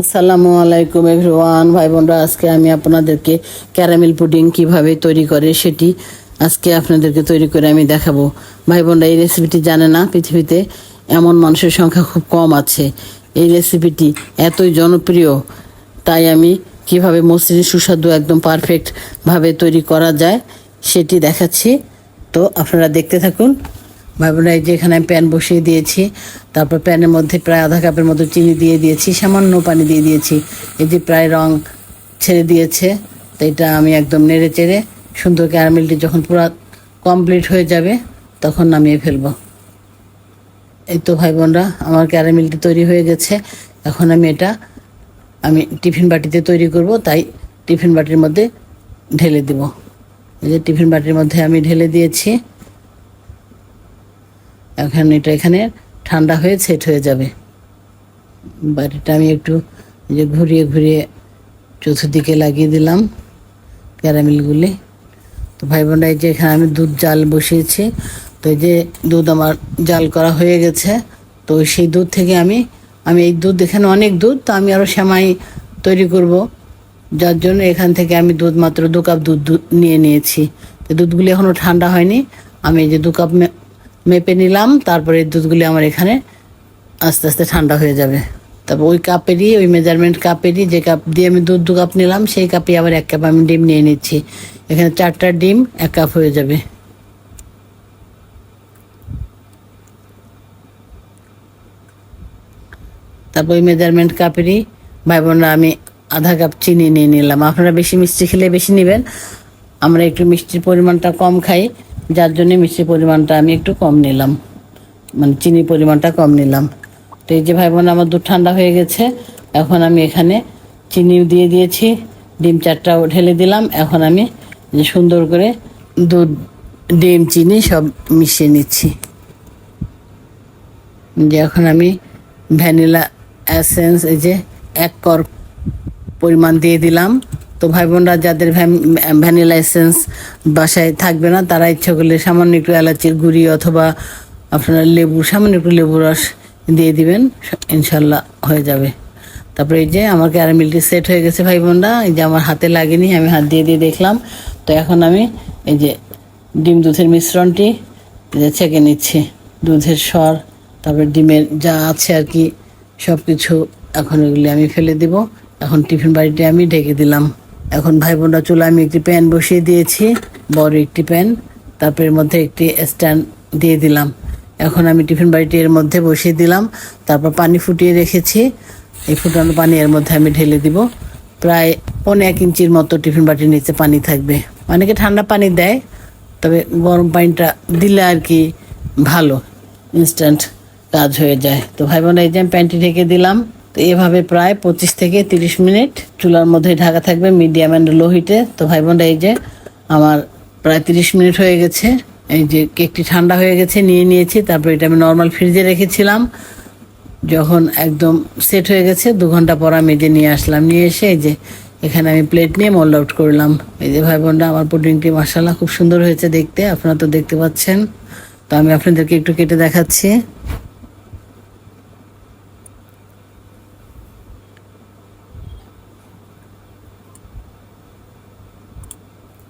আসসালামু আলাইকুম এভরিওয়ান ভাই বোনরা আজকে আমি আপনাদেরকে ক্যারামেল পুডিং কীভাবে তৈরি করে সেটি আজকে আপনাদেরকে তৈরি করে আমি দেখাবো। ভাই বোনরা এই রেসিপিটি জানে না, পৃথিবীতে এমন মানুষের সংখ্যা খুব কম আছে। এই রেসিপিটি এতই জনপ্রিয়, তাই আমি কীভাবে মসৃণ, সুস্বাদু, একদম পারফেক্ট ভাবে তৈরি করা যায় সেটি দেখাচ্ছি। তো আপনারা দেখতে থাকুন। ভাই বোনেরা এই যে এখানে আমি প্যান বসিয়ে দিয়েছি, তারপর প্যানের মধ্যে প্রায় আধা কাপের মতো চিনি দিয়ে দিয়েছি, সামান্য পানি দিয়ে দিয়েছি। এই যে প্রায় রং ছেড়ে দিয়েছে, তো এটা আমি একদম নেড়ে চেড়ে সুন্দর ক্যারামেলটি যখন পুরো কমপ্লিট হয়ে যাবে, তখন নামিয়ে ফেলব। এই তো ভাই বোনরা, আমার ক্যারামেলটি তৈরি হয়ে গেছে। এখন আমি এটা, আমি টিফিন বাটিতে তৈরি করব, তাই টিফিন বাটির মধ্যে ঢেলে দিব। এই যে টিফিন বাটির মধ্যে আমি ঢেলে দিয়েছি। এখন এটা এখানে ঠান্ডা হয়ে সেট হয়ে যাবে। বাটিটা আমি একটু যে ঘুরিয়ে ঘুরিয়ে চতুর্দিকে লাগিয়ে দিলাম ক্যারামেলগুলি তো ভাই বোনরা, এই যে এখানে আমি দুধ জাল বসিয়েছি। তো এই যে দুধ আমার জাল করা হয়ে গেছে। তো সেই দুধ থেকে আমি আমি এই দুধ এখানে অনেক দুধ, তো আমি আরও সেমাই তৈরি করব। যার জন্য এখান থেকে আমি দুধ মাত্র দু কাপ দুধ নিয়ে নিয়েছি। তো দুধগুলি এখনও ঠান্ডা হয়নি। আমি এই যে দু কাপ মেপে নিলাম, তারপরে দুধগুলি আমার এখানে আস্তে আস্তে ঠান্ডা হয়ে যাবে। তারপর ওই কাপেরই, ওই মেজারমেন্ট কাপেরই যে কাপ দিয়ে আমি দুধ দু কাপ নিলাম, সেই কাপে আবার এক কাপ আমি ডিম নিয়ে নিচ্ছি। এখানে চারটা ডিম, এক কাপ হয়ে যাবে। তারপর ওই মেজারমেন্ট কাপেরই ভাই বোনরা আমি আধা কাপ চিনি নিয়ে নিলাম। আপনারা বেশি মিষ্টি খেলে বেশি নেবেন। আমরা একটু মিষ্টির পরিমাণটা কম খাই। যার জন্য মিষ্টির পরিমাণটা আমি একটু কম নিলাম। মানে চিনির পরিমাণটা কম নিলাম। তো এই যে ভাই বোন আমার দুধ ঠান্ডা হয়ে গেছে। এখন আমি এখানে চিনিও দিয়ে দিয়েছি, ডিম চারটাও ঢেলে দিলাম। এখন আমি সুন্দর করে দুধ, ডিম, চিনি সব মিশিয়ে নিচ্ছি। যে এখন আমি ভ্যানিলা অ্যাসেন্স এই যে এক কর পরিমাণ দিয়ে দিলাম। তো ভাই বোনরা যাদের ভ্যানিলা এসেন্স বাসায় থাকবে না, তারা ইচ্ছা করলে সামান্য একটু এলাচির গুঁড়ি অথবা আপনার লেবু, সামান্য একটু লেবু রস দিয়ে দিবেন ইনশাল্লাহ হয়ে যাবে। তারপরে এই যে আমার ক্যারামেলটি সেট হয়ে গেছে ভাই বোনরা এই যে আমার হাতে লাগেনি, আমি হাত দিয়ে দিয়ে দেখলাম। তো এখন আমি এই যে ডিম দুধের মিশ্রণটি যে ছেঁকে নিচ্ছি, দুধের স্বর তারপরে ডিমের যা আছে আর কি সব কিছু এখন এগুলি আমি ফেলে দিব। এখন টিফিন বাড়িটি আমি ঢেকে দিলাম। এখন ভাই বোনরা চুলা আমি একটি প্যান বসিয়ে দিয়েছি, বড় একটি প্যান তারপর এর মধ্যে একটি স্ট্যান্ড দিয়ে দিলাম। এখন আমি টিফিন বাড়িটি এর মধ্যে বসিয়ে দিলাম, তারপর পানি ফুটিয়ে রেখেছি। এই ফুটানো পানি এর মধ্যে আমি ঢেলে দিব। প্রায় পনেরো এক ইঞ্চির মতো টিফিন বাটির নিচে পানি থাকবে। অনেকে ঠান্ডা পানি দেয়, তবে গরম পানিটা দিলে আর কি ভালো ইনস্ট্যান্ট কাজ হয়ে যায়। তো ভাই বোন এই যে আমি প্যান্টটি ঢেকে দিলাম। এভাবে প্রায় পঁচিশ থেকে তিরিশ মিনিট চুলার মধ্যে ঢাকা থাকবে মিডিয়াম অ্যান্ড লো হিটে। তো ভাই বোনরা, এই যে আমার প্রায় তিরিশ মিনিট হয়ে গেছে। এই যে কেকটি ঠান্ডা হয়ে গেছে, নিয়ে নিয়েছি। তারপর এটা আমি নর্মাল ফ্রিজে রেখেছিলাম। যখন একদম সেট হয়ে গেছে, দু ঘণ্টা পর আমি যে নিয়ে আসলাম। নিয়ে এসে এই যে এখানে আমি প্লেট নিয়ে মোল্ড আউট করলাম। এই যে ভাই বোনরা, আমার পুডিংটি মাসাল্লাহ খুব সুন্দর হয়েছে দেখতে। আপনারা তো দেখতে পাচ্ছেন। তো আমি আপনাদেরকে একটু কেটে দেখাচ্ছি।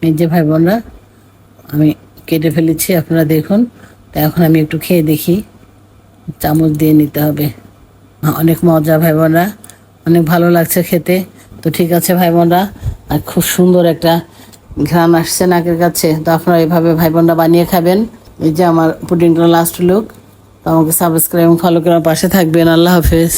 এই যে ভাই বোনরা, আমি কেটে ফেলেছি, আপনারা দেখুন। তা এখন আমি একটু খেয়ে দেখি। চামচ দিয়ে নিতে হবে। অনেক মজা ভাই বোনরা। অনেক ভালো লাগছে খেতে। তো ঠিক আছে ভাই বোনরা, আর খুব সুন্দর একটা ঘ্রাণ আসছে নাকের কাছে। তো আপনারা এইভাবে ভাই বোনরা বানিয়ে খাবেন। এই যে আমার পুডিংটা লাস্ট লুক তো আমাকে সাবস্ক্রাইব ফলো করার পাশে থাকবেন। আল্লাহ হাফেজ।